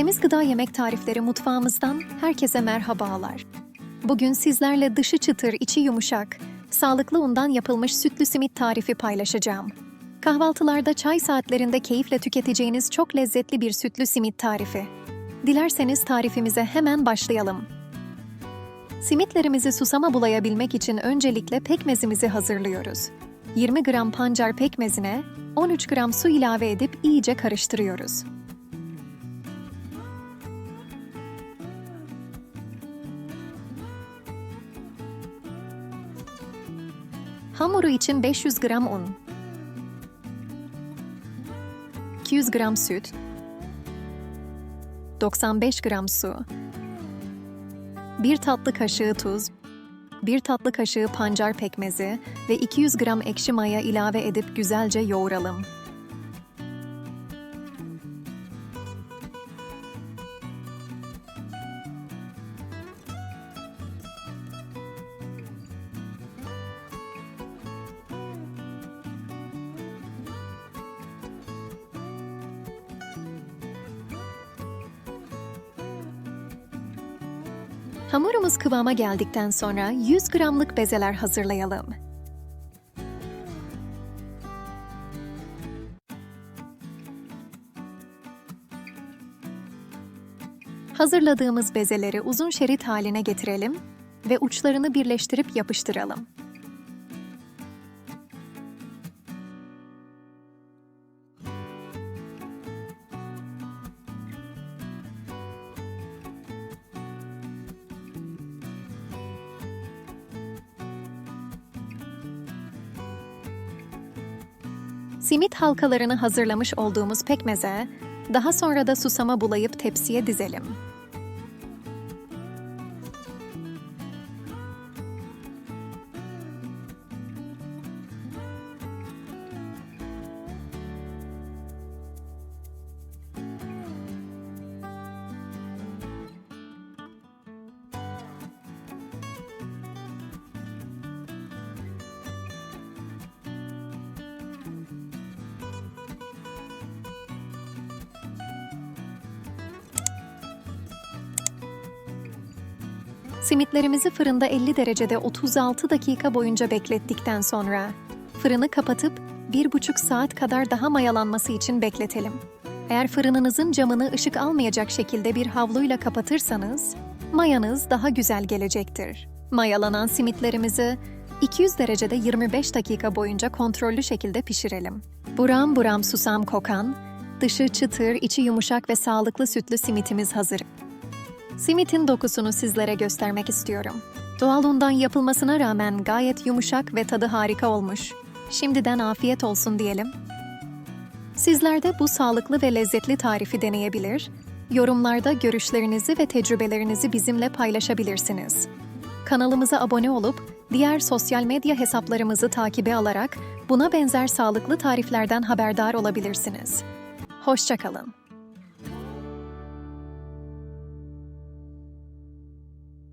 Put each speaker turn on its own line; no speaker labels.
Semiz Gıda Yemek Tarifleri mutfağımızdan herkese merhabalar. Bugün sizlerle dışı çıtır, içi yumuşak, sağlıklı undan yapılmış sütlü simit tarifi paylaşacağım. Kahvaltılarda çay saatlerinde keyifle tüketeceğiniz çok lezzetli bir sütlü simit tarifi. Dilerseniz tarifimize hemen başlayalım. Simitlerimizi susama bulayabilmek için öncelikle pekmezimizi hazırlıyoruz. 20 gram pancar pekmezine 13 gram su ilave edip iyice karıştırıyoruz. Hamuru için 500 gram un, 200 gram süt, 95 gram su, 1 tatlı kaşığı tuz, 1 tatlı kaşığı pancar pekmezi ve 200 gram ekşi maya ilave edip güzelce yoğuralım. Hamurumuz kıvama geldikten sonra 100 gramlık bezeler hazırlayalım. Hazırladığımız bezeleri uzun şerit haline getirelim ve uçlarını birleştirip yapıştıralım. Simit halkalarını hazırlamış olduğumuz pekmeze, daha sonra da susama bulayıp tepsiye dizelim. Simitlerimizi fırında 50 derecede 36 dakika boyunca beklettikten sonra fırını kapatıp 1,5 saat kadar daha mayalanması için bekletelim. Eğer fırınınızın camını ışık almayacak şekilde bir havluyla kapatırsanız mayanız daha güzel gelecektir. Mayalanan simitlerimizi 200 derecede 25 dakika boyunca kontrollü şekilde pişirelim. Buram buram susam kokan, dışı çıtır, içi yumuşak ve sağlıklı sütlü simitimiz hazır. Simitin dokusunu sizlere göstermek istiyorum. Doğal undan yapılmasına rağmen gayet yumuşak ve tadı harika olmuş. Şimdiden afiyet olsun diyelim. Sizler de bu sağlıklı ve lezzetli tarifi deneyebilir, yorumlarda görüşlerinizi ve tecrübelerinizi bizimle paylaşabilirsiniz. Kanalımıza abone olup diğer sosyal medya hesaplarımızı takibe alarak buna benzer sağlıklı tariflerden haberdar olabilirsiniz. Hoşçakalın.